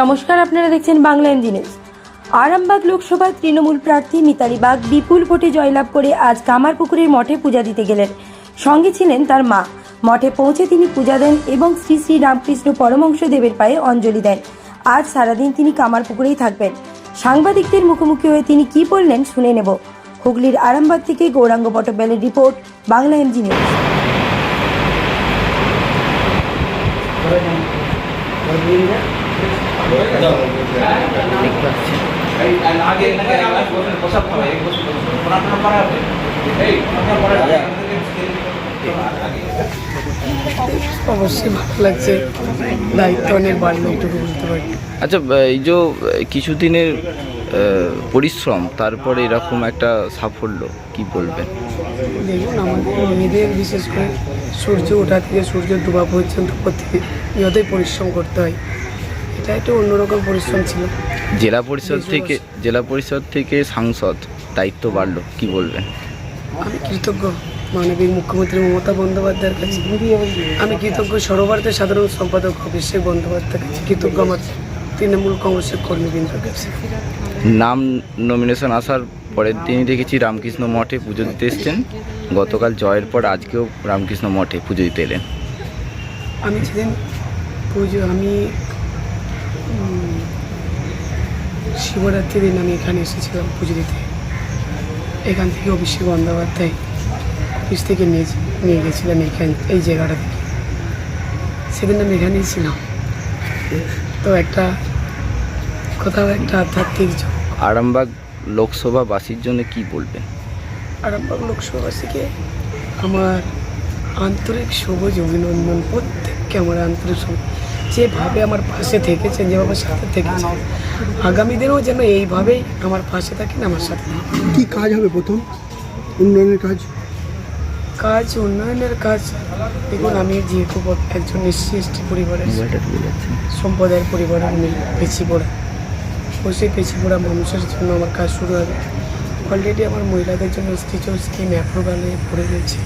নমস্কার, আপনারা দেখছেন বাংলা নিউজ। আরামবাগ লোকসভার তৃণমূল প্রার্থী মিতালি বাগ বিপুল ভোটে জয়লাভ করে আজ কামারপুকুরের মঠে পূজা দিতে গেলেন। সঙ্গে ছিলেন তার মা। মঠে পৌঁছে তিনি পূজা দেন এবং শ্রী শ্রী রামকৃষ্ণ পরমংশ দেবের পায়ে অঞ্জলি দেন। আজ সারাদিন তিনি কামারপুকুরেই থাকবেন। সাংবাদিকদের মুখোমুখি হয়ে তিনি কি বললেন শুনে নেব। হুগলির আরামবাগ থেকে গৌরাঙ্গ পটবেলের রিপোর্ট, বাংলা নিউজ। আগে প্রসাদ অবশ্যই ভালো লাগছে। দায়িত্ব অনেক বাড়লো এইটুকু বলতে পারি। আচ্ছা এই যে কিছুদিনের পরিশ্রম তারপরে এরকম একটা সাফল্য কি বলবেন? দেখুন আমাদের মেয়েদের বিশেষ করে সূর্য ওঠা থেকে সূর্য ডোবা পর্যন্ত প্রতিনিয়তই পরিশ্রম করতে হয় এটা একটু অন্যরকম পরিশ্রম ছিল। জেলা পরিষদ থেকে জেলা পরিষদ থেকে সাংসদ দায়িত্ব বাড়লো কি বলবেন? আমি কৃতজ্ঞ মানবিক মুখ্যমন্ত্রী মমতা বন্দ্যোপাধ্যায়ের কাছে। আমি কৃতজ্ঞ সর্বভারতের সাধারণ সম্পাদক অভিষেক বন্দ্যোপাধ্যায়ের কাছে। কৃতজ্ঞ আমার তৃণমূল কংগ্রেসের কর্মীবৃন্দের কাছে। নাম নমিনেশন আসার পরের দিনই দেখেছি রামকৃষ্ণ মঠে পুজো দিতে এসছেন। গতকাল জয়ের পর আজকেও রামকৃষ্ণ মঠে পুজো দিতে এলেন। আমি যেদিন পুজো আমি উম, শিবরাত্রির দিন আমি এখানে এসেছিলাম পুজো দিতে। এখান থেকে অভিষেক বন্দ্যোপাধ্যায় অফিস থেকে নিয়ে নিয়ে গেছিলাম এখান এই জায়গাটা থেকে। সেদিন আমি এখানেই ছিলাম। তো একটা কোথাও একটা আধ্যাত্মিক আরামবাগ লোকসভাবাসীর জন্য কি বলবেন? আরামবাগ লোকসভাবাসীকে আমার আন্তরিক সবুজ অভিনন্দন প্রত্যেককে আমার আন্তরিক সবুজ যেভাবে আমার পাশে থেকেছেন যেভাবে সাথে থেকেছেন আগামী দিনেও যেন এইভাবেই আমার পাশে থাকেন আমার সাথে। কি কাজ হবে প্রথম? উন্নয়নের কাজ? কাজ উন্নয়নের কাজ দেখুন আমি যেহেতু একজন এসসি এসটি পরিবারের সম্প্রদায়ের পরিবারের আমি পেছি পড়া। অবশ্যই পেছি পড়া মানুষের জন্য আমার কাজ শুরু হবে। অলরেডি আমার মহিলাদের জন্য কিছু স্কিম অ্যাপ্রুভালে পড়ে রয়েছে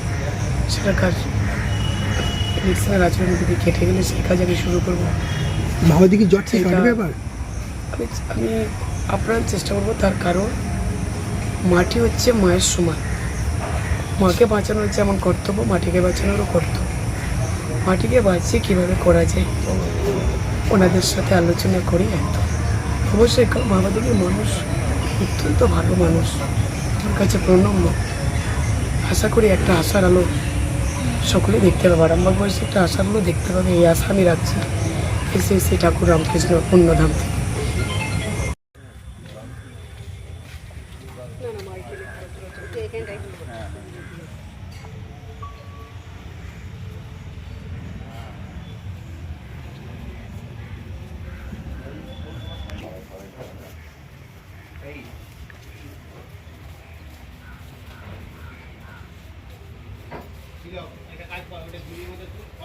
সেটা কাজ ইলেকশনের আচরণ যদি কেটে গেলে সেই কাজ আমি শুরু করব। মাওবাদী কি জট থেকে কাটবে এবার আমি আমি আপ্রাণ চেষ্টা করব তার কারণ মাটি হচ্ছে মায়ের সমান। মাকে বাঁচানো হচ্ছে এমন কর্তব্য মাটিকে বাঁচানোরও কর্তব্য। মাটিকে বাঁচিয়ে কীভাবে করা যায়? ওনাদের সাথে আলোচনা করি একদম। অবশ্যই মামাদিকে মানুষ অত্যন্ত ভালো মানুষ। আমার কাছে প্রণম্য। আশা করি একটা আশার আলো সকলেই দেখতে পাবে। আরামবাগ বয়সে একটা আশাগুলো দেখতে পাবে, এই আশা আমি রাখছি। এসে এসে ঠাকুর রামকৃষ্ণ পুণ্যধাম থেকে।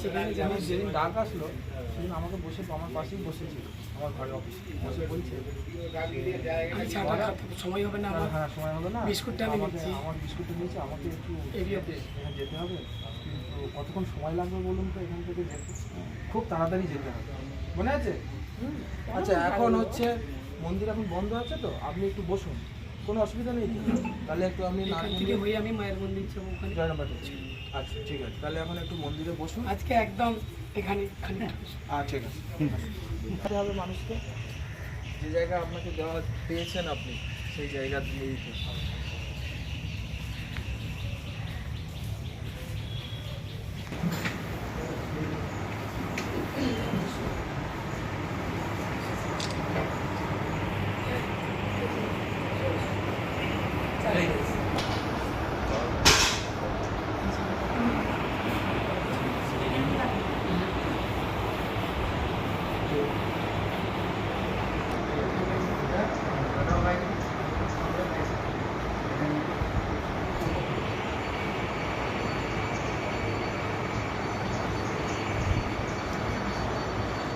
সেখানে যে আমি যেদিন ডাক আসলো সেদিন আমাকে বসে আমার পাশেই বসেছিল আমার ঘরের অফিসে বসে বলছে সময় হবে না হ্যাঁ সময় হবে না। বিস্কুটটা আমি আমাকে আমার বিস্কুটটা নিয়েছে আমাকে একটু এরিয়াতে। যেতে হবে। কিন্তু কতক্ষণ সময় লাগবে বলুন তো এখান থেকে যেতে? খুব তাড়াতাড়ি যেতে হবে। মনে আছে? আচ্ছা এখন হচ্ছে মন্দির এখন বন্ধ আছে তো আপনি একটু বসুন। কোনো অসুবিধা নেই তাহলে একটু আপনি থেকে হয়ে আমি মায়ের মন্দির যাব ওখানে। আচ্ছা ঠিক আছে। তাহলে এখন একটু মন্দিরে বসুন। আজকে একদম এখানে আচ্ছা ঠিক আছে। দিতে হবে মানুষকে। যে জায়গা আপনাকে দেওয়া পেয়েছেন আপনি সেই জায়গা দিয়ে দিতে হবে।